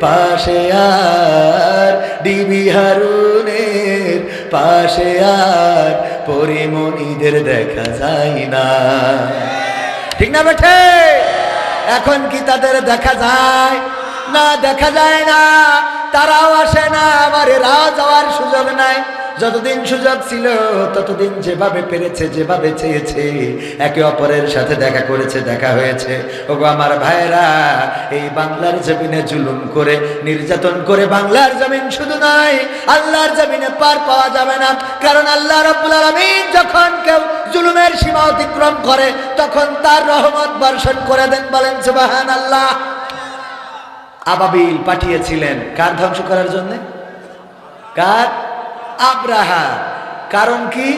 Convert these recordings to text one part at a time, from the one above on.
পাশে আর ডিবি হারুনের পাশে আর পরিমণিদের দেখা যায় না। ঠিক না বেঠে? এখন কি তাদের দেখা যায়? না, দেখা যায় না। তারাও আসে না আবার এরাও যাওয়ার সুযোগ নাই। যতদিন সুযোগ ছিল, ততদিন যেভাবে পেরেছে, যেভাবে চেয়েছে, একে অপরের সাথে দেখা করেছে, দেখা হয়েছে। ওগো আমার ভাইরা এই বাংলার জমিনে জুলুম করে, নির্যাতন করে বাংলার জমিন শুধু নাই, আল্লাহর জমিনে পার পাওয়া যাবে না। কারণ আল্লাহ রব্বুল আলামিন যখন কেউ জুলুমের সীমা অতিক্রম করে, তখন তার রহমত বর্ষণ করে দেন বলেন সুবাহান আল্লাহ আবাবিল পাঠিয়েছিলেন। কার ধ্বংস করার জন্য? কার? আব্রাহা। কারণ কি?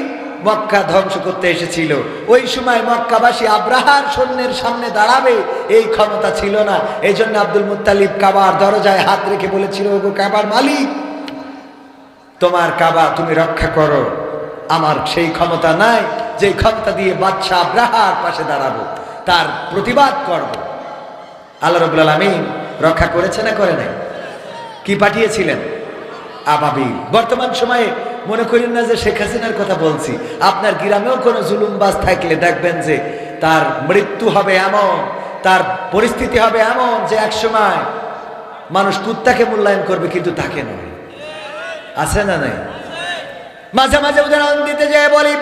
মক্কা ধ্বংস করতে এসেছিল। ওই সময় মক্কাবাসী আব্রাহার সৈন্যের সামনে দাঁড়াবে, এই ক্ষমতা ছিল না। এই জন্য আব্দুল মুত্তালিব কাবার দরজায় হাত রেখে বলেছিল, ওগো কাবার মালিক, তোমার কাবা তুমি রক্ষা করো। আমার সেই ক্ষমতা নাই যে ক্ষমতা দিয়ে বাদশাহ আব্রাহার পাশে দাঁড়াবো, তার প্রতিবাদ করব। আল্লাহ রবুল আলমিন রক্ষা করেছে না করে নাই? কি পাঠিয়েছিলেন? আবাবি বর্তমান সময়ে মনে করেন না যে শেখ হাসিনার কথা বলছি। আপনার গ্রামেও কোনো জুলুমবাজ থাকলে দেখবেন যে তার মৃত্যু হবে এমন, তার পরিস্থিতি হবে এমন যে এক সময় মানুষ কুত্তাকে মূল্যায়ন করবে কিন্তু তাকে নয়। আছে না নাই? মাঝে মাঝে উদাহরণ দিতে যেয়ে বলি,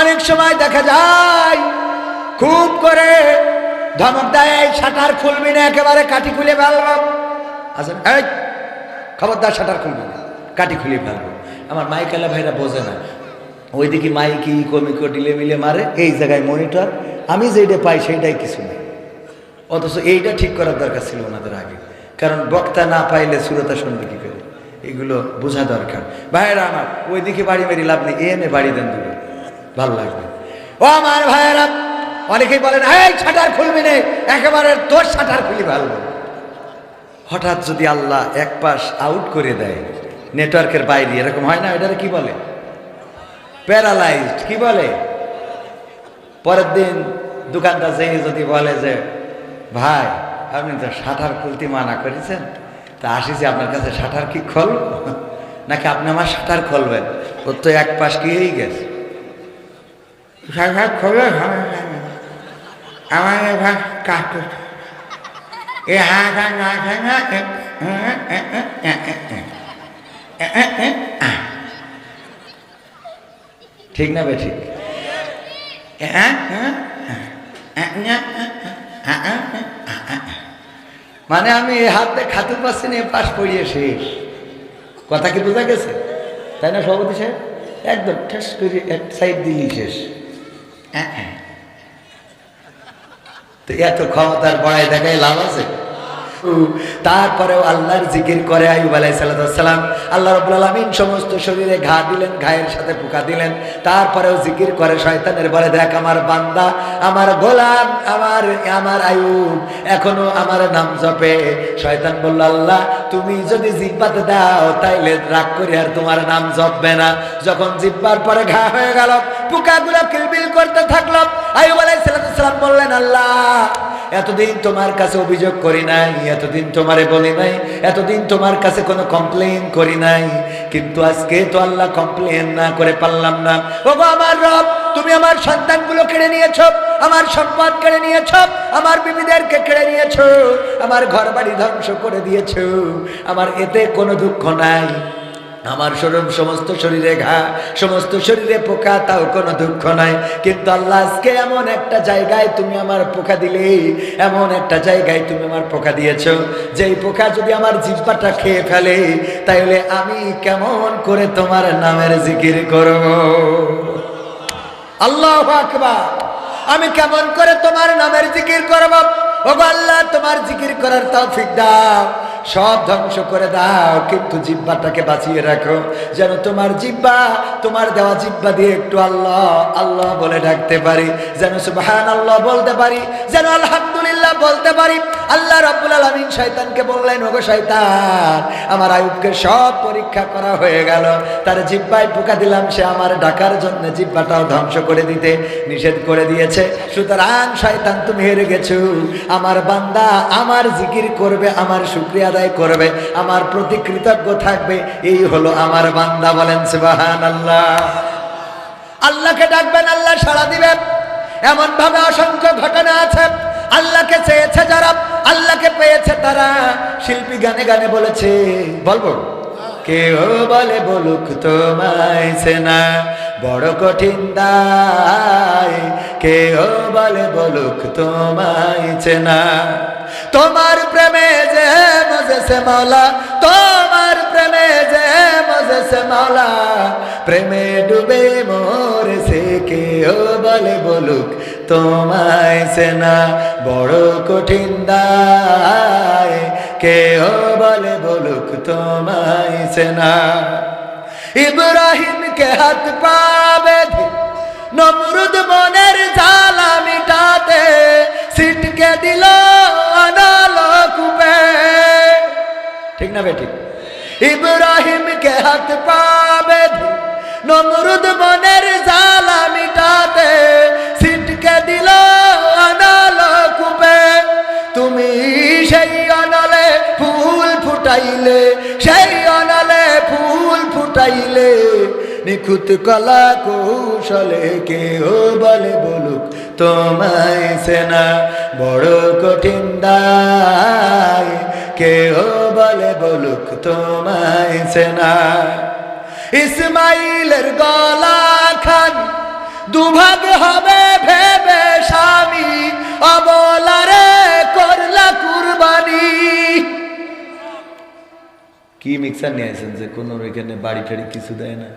অনেক সময় দেখা যায় খুব করে ধমক দেয়, এই শাটার খুলবি না, একেবারে কাটি খুলে ফেলব আচ্ছা এই, খবরদার শাটার খুলবি না কাটি খুলে ফেলব। আমার মাইকালা ভাইরা বোঝে না। ওইদিকে মাইকি, কমিকো, ডিলে মিলে মারে, এই জায়গায় মনিটর। আমি যেটা পাই সেইটাই কিছু নেই। অথচ এইটা ঠিক করার দরকার ছিল ওনাদের আগে। কারণ বক্তা না পাইলে সুরতা শুনবে কি করে? এগুলো বোঝা দরকার। ভাইয়েরা আমার, ওইদিকে বাড়ি মেরি লাভ নেই এনে বাড়ি দেন দুটো। ভালো লাগবে। ও আমার ভাইয়েরা! অনেকেই বলেন এই ছাটার খুলবি নে। একেবারে তোর ছাটার খুলি ভালো। হঠাৎ যদি আল্লাহ এক পাশ আউট করে দেয় নেটওয়ার্কের বাইরে, এরকম হয় না? এটারে কি বলে? প্যারালাইজড কি বলে? পরের দিন দোকানদার যেয়ে যদি বলে যে, ভাই, আপনি তো শাটার খুলতে মানা করেছেন, তা আসি যে আপনার কাছে শাটার কি খোল নাকি আপনি আমার শাটার খুলবেন? ওর তো এক পাশ গিয়েই গেছে। হবে না। আমার এবার কাটু এ হাঁকা না ঠিক না বে, ঠিক। মানে আমি এ হাতে খাতে পাচ্ছি না এ পাশ পড়িয়ে শেষ। কথা কি বোঝা গেছে? তাই না, সভাপতি সাহেব? একদম ঠেস করে এক সাইড দিলি শেষ। তো এত ক্ষমতার বড়াই দেখাই লাভ আছে? তারপরেও আল্লাহর জিকির করে আইব আলাইসালাম আল্লাহ রবুল আলমিন সমস্ত শরীরে ঘা দিলেন, ঘায়ের সাথে পোকা দিলেন। তারপরেও জিকির করে শয়তানের বলে, দেখ আমার বান্দা, আমার গোলাম, আমার আমার আয়ুব এখনও আমার নাম জপে। শয়তান বলল, আল্লাহ, তুমি যদি জিব্বাতে দাও, তাইলে রাগ করি আর তোমার নাম জপবে না। যখন জিব্বার পরে ঘা হয়ে গেল পোকাগুলো কিলবিল করতে থাকল। আয়ুব আলাইসালাম বললেন, আল্লাহ এতদিন তোমার কাছে অভিযোগ করি নাই, এতদিন তোমারে বলি নাই, এতদিন তোমার কাছে কোনো কমপ্লেন করি নাই। কিন্তু আজকে তো আল্লাহ কমপ্লেন না করে পারলাম না। ও আমার রব, তুমি আমার সন্তানগুলো কেড়ে নিয়েছ, আমার সম্পদ কেড়ে নিয়েছ, আমার বিবিদেরকে কেড়ে নিয়েছ, আমার ঘর বাড়ি ধ্বংস করে দিয়েছ, আমার এতে কোনো দুঃখ নাই। আমার শরীর সমস্ত শরীরে ঘা, সমস্ত শরীরে পোকা, তাও কোনো দুঃখ নাই। কিন্তু আল্লাহ, আজকে এমন একটা জায়গায় তুমি আমার পোকা দিলে, এমন একটা জায়গায় তুমি আমার পোকা দিয়েছ। যেই পোকা যদি আমার জিব্বাটা খেয়ে ফেলে, তাইলে আমি কেমন করে তোমার নামের জিকির করব? আল্লাহ আকবার। আমি কেমন করে তোমার নামের জিকির করব? ও আল্লাহ, তোমার জিকির করার তৌফিক দাও। সব ধ্বংস করে দাও, কিন্তু জিব্বাটাকে বাঁচিয়ে রাখো। যেন তোমার জিব্বা, তোমার দেওয়া জিব্বা দিয়ে একটু আল্লাহ আল্লাহ বলে ডাকতে পারি। যেন সুবহান আল্লাহ বলতে পারি, যেন আলহামদুলিল্লাহ বলতে পারি। আল্লাহ রব্বুল আলমিন শয়তানকে বললেন, ওগো শয়তান, আমার আয়ুবকে সব পরীক্ষা করা হয়ে গেল। তার জিব্বায় পোকা দিলাম, সে আমার ডাকার জন্য জিব্বাটাও ধ্বংস করে দিতে নিষেধ করে দিয়েছে। সুতরাং, শয়তান, তুমি হেরে গেছো। আমার বান্দা আমার জিকির করবে, আমার শুক্রিয়া আদায় করবে, আমার প্রতি কৃতজ্ঞ থাকবে, এই হলো আমার বান্দা বলেন সেবাহান আল্লাহ আল্লাহকে ডাকবেন, আল্লাহ সাড়া দিবেন। এমন ভাবে অসংখ্য ঘটনা আছে, আল্লাহকে চেয়েছে যারা, আল্লাহকে পেয়েছে তারা। শিল্পী গানে গানে বলেছে, বলব? কেউ বলে বলুক তোমায় সেনা। বড় কঠিন দায় কেউ বলে বলুক তোমায় চেনা তোমার প্রেমে যে মজেছে মাওলা, তোমার প্রেমে যে মজেছে মাওলা। প্রেমে ডুবে মরেছে কেউ বলে বলুক তোমায় সেনা। বড় কঠিন দায় কেউ বলে বলুক তোমায় সেনা? ইব্রাহিমকে হাত পাবে নমরুদ মনের জ্বালা মিটাতে সিটকে দিল ঠিক না বেঠিক ইব্রাহিমকে হাত পাবে নমরুদ মনের জ্বালা মিটাতে সিটকে দিল অনালকুপে ফুটাইলে, সেই অনলে ফুল ফুটাইলে, নিখুঁত কলা কৌশলে কেউ বলে বলুক, তোমায় সেনা বড় কঠিন দায় কেউ বলে বলুক, তোমায় সেনা। ইসমাইলের গলা খান, দুভাগ হবে ভেবে স্বামী, অবলারে করলা কুরবানি। কি মিক্সার নিয়ে আসেন যে কোনো এখানে বাড়ি টাড়ি কিছু দেয় না?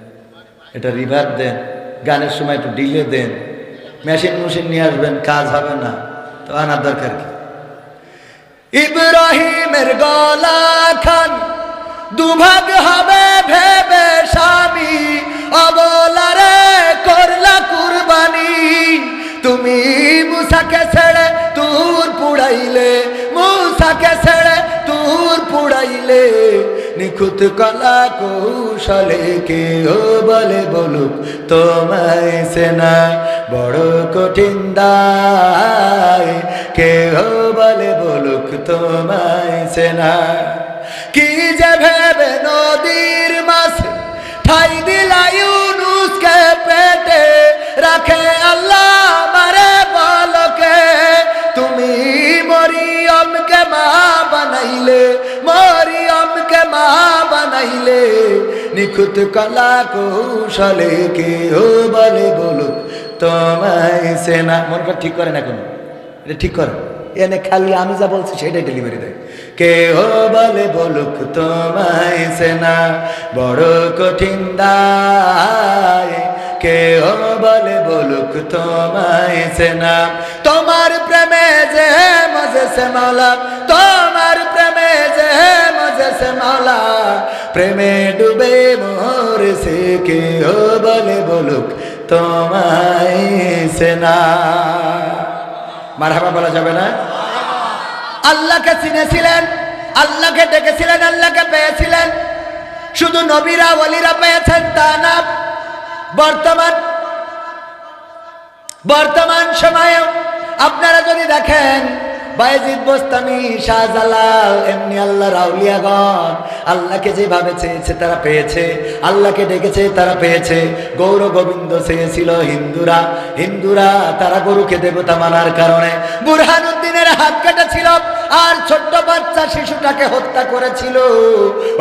এটা রিভার দেন, গানের সময় একটু ডিলে দেন। মেশিন মেশিন নিয়ে আসবেন, কাজ হবে না। তো আনার দরকার কি? ইব্রাহিমের গলা খান, দুভাগ হবে ভেবে স্বামী। অবলারে করলা কুরবানি। তুমি মুসাকে ছেড়ে তুর পুড়াইলে, মুসাকে ছেড়ে তুর পুড়াইলে। নিখুঁত কলা কৌশলে কেউ বলে বলুক, তোমায় সেনা বড় কঠিন দায় কেউ বলে বলুক, তোমায় সেনা কি যে ভেবে নদীর মাছে ঠাই দিলা বানাইলে মরিয়মকে মা বানাইলে, নিখুঁত কলা কৌশলে কেউ বলে বলুক, তোমায় সেনা মনটা ঠিক করে না কোনো। এটা ঠিক করে। এনে খালি আমি যা বলছি সেটাই ডেলিভারি দেয়। কেহ বলে বলুক, তোমায় সেনা বড় কঠিন দায়। কেহ বলে, বলুক তোমায় সে সেনা তোমার প্রেমে যে মজে সে মাওলা তোমার প্রেমে বেঁচেছে মাওলা প্রেমে ডুবে মরেছে কেউ বলে, বলুক তোমায় সে সেনা মারহাবা বলা যাবে না? আল্লাহকে চিনেছিলেন, আল্লাহকে ডেকেছিলেন, আল্লাহকে পেয়েছিলেন। শুধু নবীরা, ওলিরা পেয়েছেন তা না। বর্তমান বর্তমান সময়েও আপনারা যদি দেখেন বায়েজিদ বোস্তামি, শাহজালাল, এমনি আল্লাহ রাউলিয়াগণ আল্লাহকে যেভাবে চেয়েছে তারা পেয়েছে, আল্লাহকে ডেকেছে তারা পেয়েছে, গৌর গোবিন্দ চেয়েছিল হিন্দুরা হিন্দুরা তারা গরুকে দেবতা মানার কারণে। বুরহানুদ্দিনের হাত কেটেছিল আর ছোট্ট বাচ্চা শিশুটাকে হত্যা করেছিল।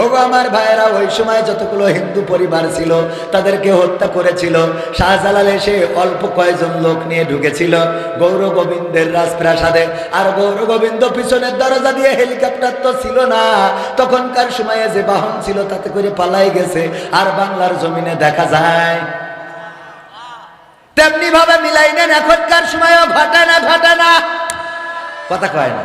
ওগো আমার ভাইয়েরা, ওই সময় যতগুলো হিন্দু পরিবার ছিল, তাদেরকে হত্যা করেছিল। শাহজালাল এসে অল্প কয়েকজন লোক নিয়ে ঢুকেছিল গৌর গোবিন্দের রাজপ্রাসাদে। আর গৌর গোবিন্দ পিছনের দরজা দিয়ে হেলিকপ্টার তো ছিল না। তখনকার সময়ে যে বাহন ছিল, তাতে করে পালাই গেছে। আর বাংলার জমিনে দেখা যায় তেমনি ভাবে মিলাই নেন এখনকার সময়ও ঘটে না ঘটে না কথা কয় না।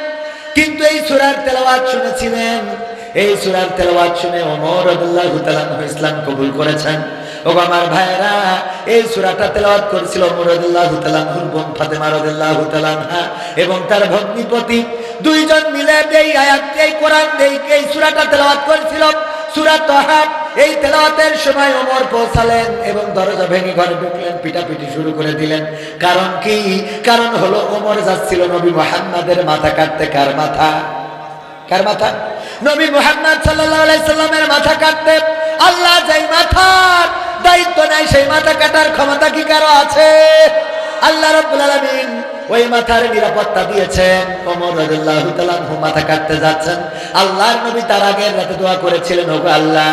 কিন্তু এই সুরার তেলাওয়াত শুনেছিলেন? এই সুরার তেলাওয়াত শুনে ওমর রাদিয়াল্লাহু তাআলা ইসলাম কবুল করেছেন। ও আমার ভাইরা এই সুরাটা তেলাওয়াত করেছিল ওমর রাদিয়াল্লাহু তাআলা বোন ফাতেমা রাদিয়াল্লাহু তাআলা এবং তার ভগ্নিপতি। দুইজন মিলে এই আয়াত এই কোরআন এই এই সূরাটা তেলাওয়াত করেছিল। সূরা তাহা এই তেলাওয়াতের সময় ওমর পৌঁছালেন এবং দরজা ভেঙে ঘরে ঢুকলেন, পিটাপিটি শুরু করে দিলেন। কারণ কি? কারণ হলো ওমর যাচ্ছিল নবী মুহাম্মাদের মাথা কাটতে কার মাথা? কার মাথা? নবী মুহাম্মদ সাল্লামের মাথা কাটতে। আল্লাহ যেই মাথার দায়িত্ব নাই সেই মাথা কাটার ক্ষমতা কি কারও আছে? আল্লাহ রাব্বুল আলামিন ওই মাথার নিরাপত্তা দিয়েছেন ওমর রাদিয়াল্লাহু তাআলা মাথা কাটতে যাচ্ছেন। আল্লাহর নবী তার আগের রাতে দোয়া করেছিলেন, ওগো আল্লাহ,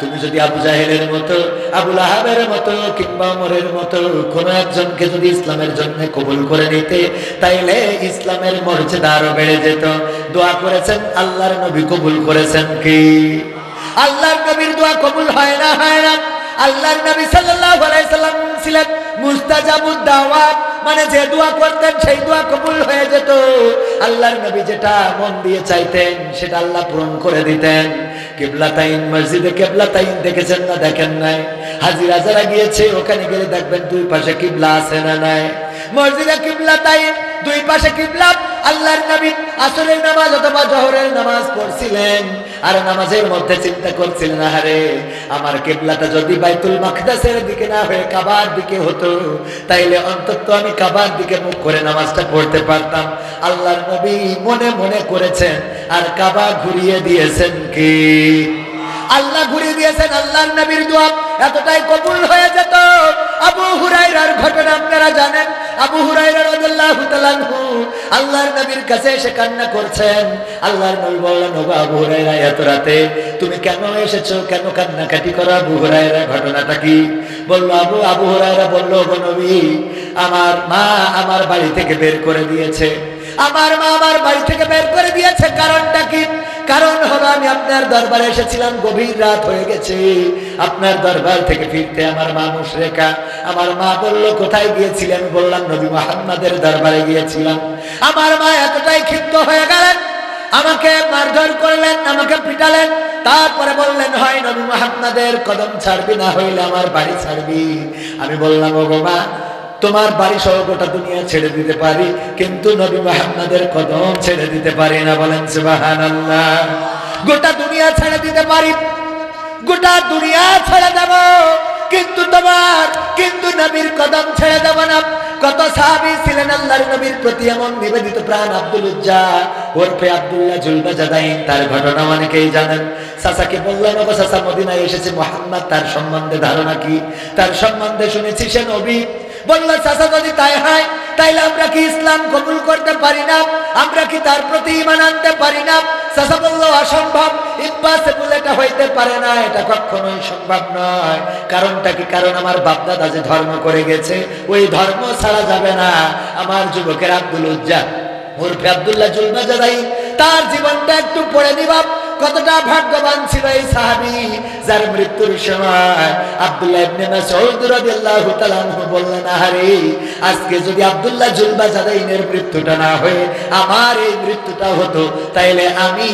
তুমি যদি আবু জাহেলের মতো, আবু লাহাবের মতো কিংবা ওমরের মতো কোনো একজনকে যদি ইসলামের জন্য কবুল করে নিতে, তাইলে ইসলামের মর্যাদা আরও বেড়ে যেত। দোয়া করেছেন, আল্লাহর নবী কবুল করেছেন কি? আল্লাহর নবীর দোয়া কবুল হয় না হয় না? আল্লাহর নবী সাল্লাল্লাহু আলাইহি সাল্লাম ছিলেন মুস্তাজাবুদ দাওয়াত মানে যে দোয়া করতেন, সেই দোয়া কবুল হয়ে যেত। আল্লাহর নবী যেটা মন দিয়ে চাইতেন, সেটা আল্লাহ পূরণ করে দিতেন। কেবলা তাইন মসজিদে কেবলা তাইন দেখেছেন না, দেখেন নাই। হাজিরা যারা গিয়েছে, ওখানে গেলে দেখবেন দুই পাশে কিবলা আছে না নাই। মসজিদে কিবলা তাইন দুই পাশে কিবলা আল্লাহর নবী আসরের নামাজ অথবা জহরের নামাজ পড়ছিলেন। আর নামাজের মধ্যে চিন্তা করছিলেন আরে আমার কেবলাটা যদি বাইতুল মাকদাসের দিকে না হয়ে কাবার দিকে হতো, তাইলে অন্তত আমি কাবার দিকে মুখ করে নামাজটা পড়তে পারতাম। আল্লাহর নবী মনে মনে করেছেন, আর কাবা ঘুরিয়ে দিয়েছেন কি? আল্লাহ ঘুরিয়ে দিয়েছেন আল্লাহর নবীর দোয়া। এতটাই কবুল হয়ে যেত। আবু হুরাইরার ঘটনা আপনারা জানেন। আবু হুরাইরা রাদিয়াল্লাহু আল্লাহর নবীর কাছে এসে কান্না করছেন। আল্লাহর নবী বললেন আবু হুরাইরা এত রাতে তুমি কেন এসেছ? কেন কান্নাকাটি করো আবু হুরাইরা ঘটনাটা কি? বলল, আবু আবু হুরাইরা বলল নবী, আমার মা আমার বাড়ি থেকে বের করে দিয়েছে। আমার মা আমার বাড়ি থেকে বের করে দিয়েছে। কারণটা কি? কারণ হলো আমি আপনার দরবারে এসেছিলাম, গভীর রাত হয়ে গেছে। আপনার দরবার থেকে ফিরতে আমার মা মুশরেকা, আমার মা বলল, কোথায় গিয়েছিলে আমি বললাম, নবী মোহাম্মদের দরবারে গিয়েছিলাম। আমার মা এতটাই ক্ষিপ্ত হয়ে গেলেন, আমাকে মারধর করলেন, আমাকে পিটালেন। তারপরে বললেন, হয় নবী মোহাম্মদের কদম ছাড়বি না, হইলে আমার বাড়ি ছাড়বি। আমি বললাম ও গো মা তোমার বাড়ি সহ গোটা দুনিয়া ছেড়ে দিতে পারি, কিন্তু নবী মোহাম্মদের কদম ছেড়ে দিতে পারি না বলেন গোটা দুনিয়া ছেড়ে দিতে পারি, গোটা দুনিয়া ছেড়ে দেব, কিন্তু তোমার, কিন্তু নবীর কদম ছেড়ে দেব না। কত সাহাবী ছিলেন আল্লাহর নবীর প্রতি এমন নিবেদিত প্রাণ আব্দুল উজ্জা ওরফে আব্দুল্লাহ জুলবা জাদাইন তার ঘটনা অনেকেই জানেন। সাসাকে বললেন ওগো সাসা মদিনায় এসেছে মোহাম্মদ, তার সম্বন্ধে ধারণা কি? তার সম্বন্ধে শুনেছি, সে নবী বলল, চাচা, যদি তাই হয়, তাইলে আমরা কি ইসলাম কবুল করতে পারি না? আমরা কি তার প্রতি ইমান আনতে পারি না? চাচা বলল, অসম্ভব। ইম্পসিবল এটা হইতে পারে না। এটা কখনোই সম্ভব নয়। কারণটা কি? কারণ আমার বাপদাদা যে ধর্ম করে গেছে, ওই ধর্ম ছাড়া যাবে না। আমার যুবকের আব্দুল উজ্জা ওরফে আব্দুল্লাহ জুলমা জাদাই তার জীবনটা একটু পড়ে নিবা কতটা ভাগ্যবান ছিল এই সাহাবি যার মৃত্যুর সময় আব্দুল্লাহ ইবনে মাসউদ রাদিয়াল্লাহু তাআলা বললেন আরে আজকে যদি আব্দুল্লাহ জুলবা জাদাইনের মৃত্যুটা না হয়ে আমার এই মৃত্যুটা হতো, তাইলে আমি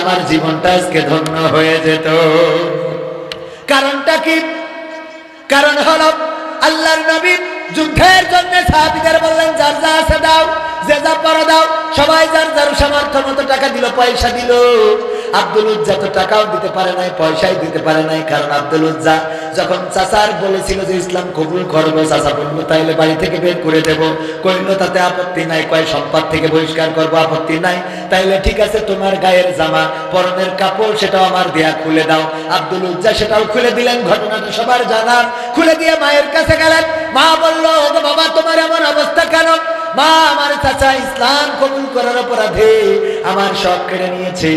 আমার জীবনটা আজকে ধন্য হয়ে যেত। কারণটা কি? কারণ হলো আল্লাহর নবী যুদ্ধের জন্য সাহাবীদের বললেন, যার যা আছে দাও, যে যা পারো দাও। সবাই যার যার সামর্থ্য মতো টাকা দিল, পয়সা দিল। আব্দুল উজ্জা তো টাকাও দিতে পারে নাই, পয়সাই দিতে পারে নাই, কারণ আব্দুল উজ্জা যখন চাচার বলেছিল যে ইসলাম কবুল করব, চাচা বলব তাইলে বাড়ি থেকে বের করে দেব। কইল তাতে আপত্তি নাই, কয়, সম্পদ থেকে বহিষ্কার করব, আপত্তি নাই। তাইলে ঠিক আছে, তোমার গায়ের জামা, পরনের কাপড় সেটাও আমার দেয়া, খুলে দাও। আব্দুল উজ্জা সেটাও খুলে দিলেন, ঘটনাটা সবার জানা খুলে দিয়ে মায়ের কাছে গেলেন। মা বলল বাবা, তোমার এমন অবস্থা কেন? মা, আমার চাচা ইসলাম কবুল করার অপরাধে আমার সব কেড়ে নিয়েছে।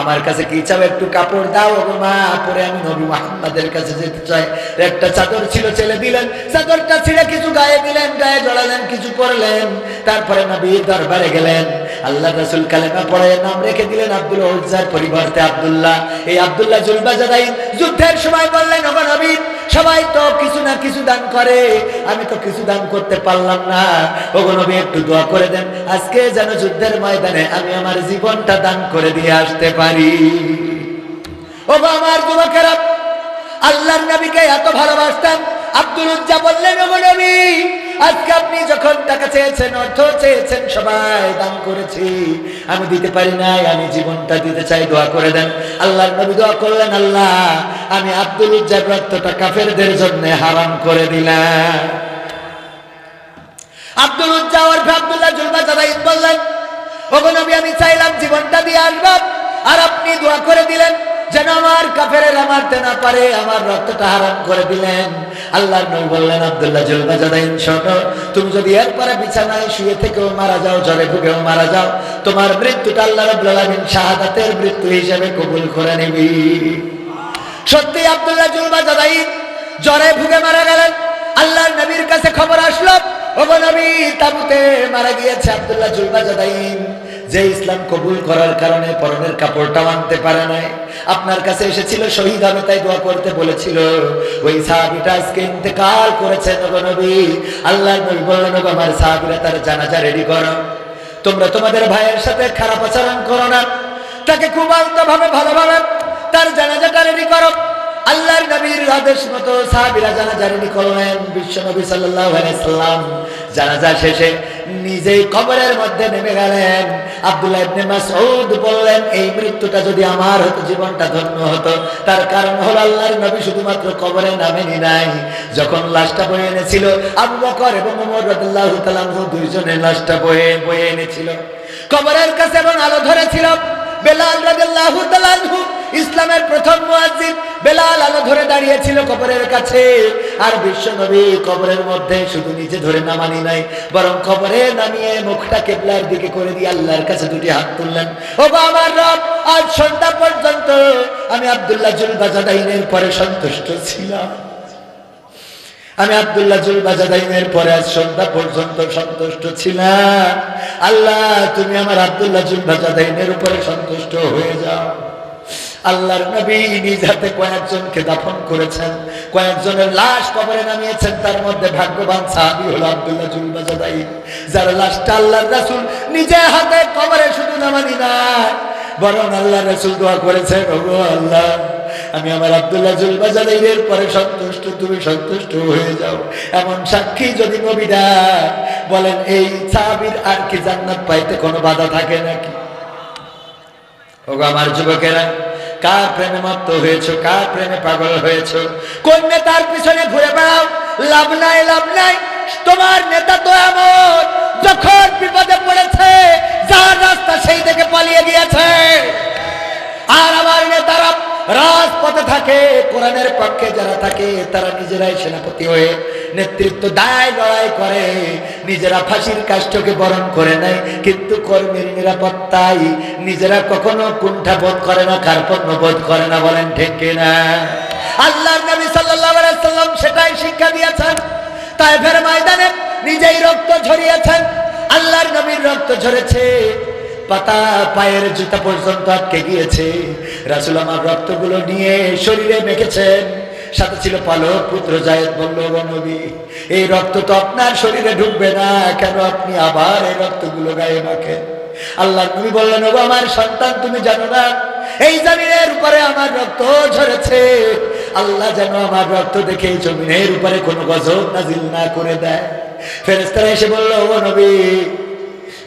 আমার কাছে কি চাও একটু কাপড় দাও ওগো মা। পরে আমি নবী মোহাম্মদের কাছে যেতে চাই। একটা চাদর ছিল, ছেলে দিলেন। চাদরটা ছিঁড়ে কিছু গায়ে দিলেন, গায়ে জড়ালেন, কিছু পরলেন। তারপরে নবীর দরবারে গেলেন। আল্লাহ রাসুল কালেমা পড়ে নাম রেখে দিলেন আব্দুল উজ্জার পরিবর্তে আব্দুল্লাহ। এই আব্দুল্লাহ জুলবাজাদাই যুদ্ধের সময় বললেন, ওগো নবী সবাই তো কিছু না কিছু দান করে। আমি তো কিছু দান করতে পারলাম না। ওগো নবী, একটু দোয়া করে দেন। আজকে যেন যুদ্ধের ময়দানে আমি আমার জীবনটা দান করে দিয়ে আসতে পারি। ওগো আমার যুবকেরা, আল্লাহর নবীকে এত ভালোবাসতাম। আব্দুল উজ্জা বললেন, ওগো নবী আজকে আপনি যখন টাকা চেয়েছেন, অর্থ চেয়েছেন, সবাই দান করেছি। আমি দিতে পারি নাই, আমি জীবনটা দিতে চাই, দোয়া করে দেন। আল্লাহর নবী দোয়া করলেন, আল্লাহ, আমি আব্দুল উজ্জার রক্তটা কাফেরদের জন্য হারাম করে দিলাম। আব্দুল উজ্জা ওরফে আব্দুল্লাহ জুলবা জাদাইদ বললেন, ওগো নবী, আমি চাইলাম জীবনটা দিয়ে আসব আর আপনি দোয়া করে দিলেন, যেন আমার কাফেরেরা মারতে না পারে, আমার রক্তটা হারাম করে দিলেন। আল্লাহর নবী বললেন, আব্দুল্লাহ জুলবা জাদাইন শোনো। তুমি যদি এরপরে বিছানায় শুয়ে থেকেও মারা যাও, জ্বরে ভুগেও মারা যাও, তোমার মৃত্যুটা আল্লাহ রাব্বুল শাহাদাতের মৃত্যু হিসেবে কবুল করে নিবি। সত্যি, আব্দুল্লাহ জুলবা জাদাইন জ্বরে ভুগে মারা গেলেন। আল্লাহর নবীর কাছে খবর আসলো, ওগো নবী, তাবুতে মারা গিয়েছে আব্দুল্লাহ জুলবা জাদাইন যে ইসলাম কবুল করার কারণে পরনের কাপড়টা আনতে পারে নাই। আপনার কাছে এসেছিল শহীদ হবে তাই দোয়া করতে বলেছিল। ওই সাহাবিটা আজকে ইন্তেকাল করেছেন ওগো নবী। আল্লাহর নবী বললেন আমার সাহাবিরা তার জানাজা রেডি করো। তোমরা তোমাদের ভাইয়ের সাথে খারাপ আচরণ করো না। তাকে খুব ভাবে ভালোভাবে তার জানাজাটা রেডি করো। আল্লাহর নবীর আদেশ মতো সাহাবীরা জানাজা রেডি করলেন। বিশ্ব নবী আলাইহি সাল্লাম জানাজা শেষে নিজেই কবরের মধ্যে নেমে গেলেন। আব্দুল্লাহ ইবনে মাসউদ বললেন, এই মৃত্যুটা যদি আমার হতো, জীবনটা ধন্য হতো, তার কারণ হলো আল্লাহর নবী শুধুমাত্র কবরে নামেনি নাই। যখন লাশটা বয়ে এনেছিল, আবু বকর এবং ওমর রাদিয়াল্লাহু তাআলা দুইজনের লাশটা বয়ে বয়ে এনেছিল। কবরের কাছে এবং আলো ধরেছিল, বেলাল রাদিয়াল্লাহু তাআলা ইসলামের প্রথম মুয়াজ্জিন বেলাল আলো ধরে দাঁড়িয়েছিল কবরের কাছে। আর বিশ্ব নবী কবরের মধ্যে শুধু নিচে ধরে নামানি নাই, বরং কবরে নামিয়ে মুখটা কেবলার দিকে করে দিয়ে আল্লাহর কাছে দুটি হাত তুললেন। ও আমার রব, আজ সন্ধ্যা পর্যন্ত আমি আব্দুল্লাহ জুল বাজাদাইনের পরে সন্তুষ্ট ছিলাম। আমি আব্দুল্লাহ জুল বাজাদাইনের পরে আজ সন্ধ্যা পর্যন্ত সন্তুষ্ট ছিলাম। আল্লাহ, তুমি আমার আব্দুল্লাহ জুল বাজাদাইনের উপরে সন্তুষ্ট হয়ে যাও। আল্লাহর নবী নিজ হাতে কয়েকজনকে দাফন করেছেন। কয়েকজনের লাশ কবরে নামিয়েছেন। তার মধ্যে ভাগ্যবান সাহাবি হলো আব্দুল্লাহ জুলবাজাদাই যার লাশটা আল্লাহর রাসূল নিজে হাতে কবরে শুধু নামানি না বরং আল্লাহ রাসূল দোয়া করেছেন, ওগো আল্লাহ, আমি আমার আব্দুল্লাহ জুলবাজাদাইয়ের পরে সন্তুষ্ট, তুমি সন্তুষ্ট হয়ে যাও। এমন সাক্ষী যদি নবীরা বলেন, এই সাহাবীর আর কি জান্নাত পাইতে কোনো বাধা থাকে নাকি? ওগো আমার যুবকেরা কার প্রেমে মত্ত হয়েছো? কার প্রেমে পাগল হয়েছো? কোন নেতার পিছনে ঘুরে বেড়াও? লাভ নাই লাভ নাই। তোমার নেতা তো এমন, যখন বিপদে পড়েছে, যার রাস্তা সেই থেকে পালিয়ে গিয়েছে। আর আমার নেতারা রাজপথে থাকে, কোরআনের পক্ষে যারা থাকে, তারা নিজেরাই সেনাপতি হয়ে নেতৃত্ব দায় লড়াই করে। নিজেরা ফাঁসির কাষ্ঠকে বরণ করে নেয়, কিন্তু কর্মীর নিরাপত্তায় নিজেরা কখনো কুণ্ঠা বোধ করে না কার্পণ্য বোধ করে না, বলেন ঠিক কিনা? আল্লাহর নবী সাল্লাল্লাহু আলাইহি সাল্লাম সেটাই শিক্ষা দিয়েছেন। তাই ফের ময়দানে নিজেই রক্ত ঝরিয়েছেন। আল্লাহর নবীর রক্ত ঝরেছে। পাতা পায়ের জুতা পর্যন্ত আটকে গিয়েছে। রাসুল আমার রক্তগুলো নিয়ে শরীরে মেখেছেন। সাথে ছিল পালক পুত্র জায়েদ বলল, "ও নবী, এই রক্ত তো আপনার শরীরে ঢুকবে না। কেন আপনি আবার এই রক্তগুলো গায়ে মাখেন? আল্লাহ তুমি বললেন ওগো আমার সন্তান, তুমি জানো না, এই জমিনের উপরে আমার রক্ত ঝরেছে। আল্লাহ যেন আমার রক্ত দেখে এই জমিনের উপরে কোনো গজব নাজিল না করে দেয়। ফেরেস্তারা এসে বলল, ও নবী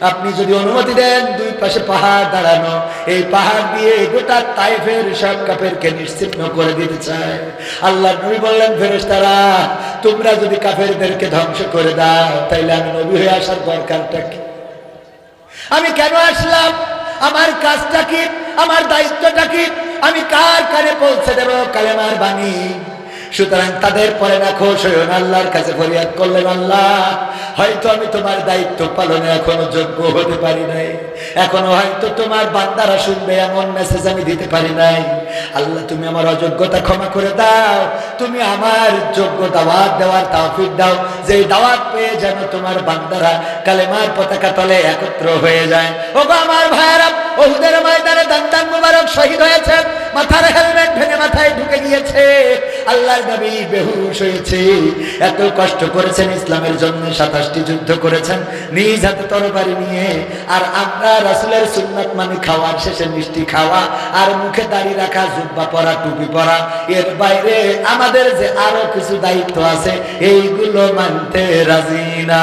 আপনি যদি অনুমতি দেন, দুই পাশে পাহাড় দাঁড়ানো। এই পাহাড় দিয়ে গোটা তাইফের সব কাফেরকে নিশ্চিহ্ন করে দিতে চায়। আল্লাহ নবী বললেন, ফেরেশতারা, তোমরা যদি কাফেরদেরকে ধ্বংস করে দাও, তাইলে আমি নবী হয়ে আসার দরকারটা কি? আমি কেন আসলাম? আমার কাজটা কি? আমার দায়িত্বটা কি? আমি কার কানে পৌঁছে দেব কালেমার বাণী? সুতরাং তাদের পরে না খোশ হইও না আল্লাহর কাছে ফরিয়াদ করলেন আল্লাহ। হয়তো আমি তোমার দায়িত্ব পালনে এখনও যোগ্য হতে পারি নাই। এখনও হয়তো তোমার বান্দারা শুনবে এমন মেসেজ আমি দিতে পারি নাই। আল্লাহ, তুমি আমার অযোগ্যতা ক্ষমা করে দাও। তুমি আমার যোগ্য দাওয়াত দেওয়ার তাওফিক দাও। যে দাওয়াত পেয়ে যেন তোমার বান্দারা কালেমার পতাকা তলে একত্র হয়ে যায়। ও আমার ভাইয়েরা ওহুদের ময়দানে দান্তান মুবারক শহীদ হয়েছে মাথার হেলমেট ভেঙে মাথায় ঢুকে গিয়েছে। আল্লাহর হয়েছে। এত কষ্ট করেছেন ইসলামের জন্য, সাতাশটি যুদ্ধ করেছেন, নিজ হাতে তরবারি নিয়ে। আর আমরা রাসুলের সুন্নাত মানে খাওয়ার শেষে মিষ্টি খাওয়া, আর মুখে দাড়ি রাখা, জুব্বা পরা, টুপি পরা। এর বাইরে আমাদের যে আরও কিছু দায়িত্ব আছে, এইগুলো মানতে রাজি না।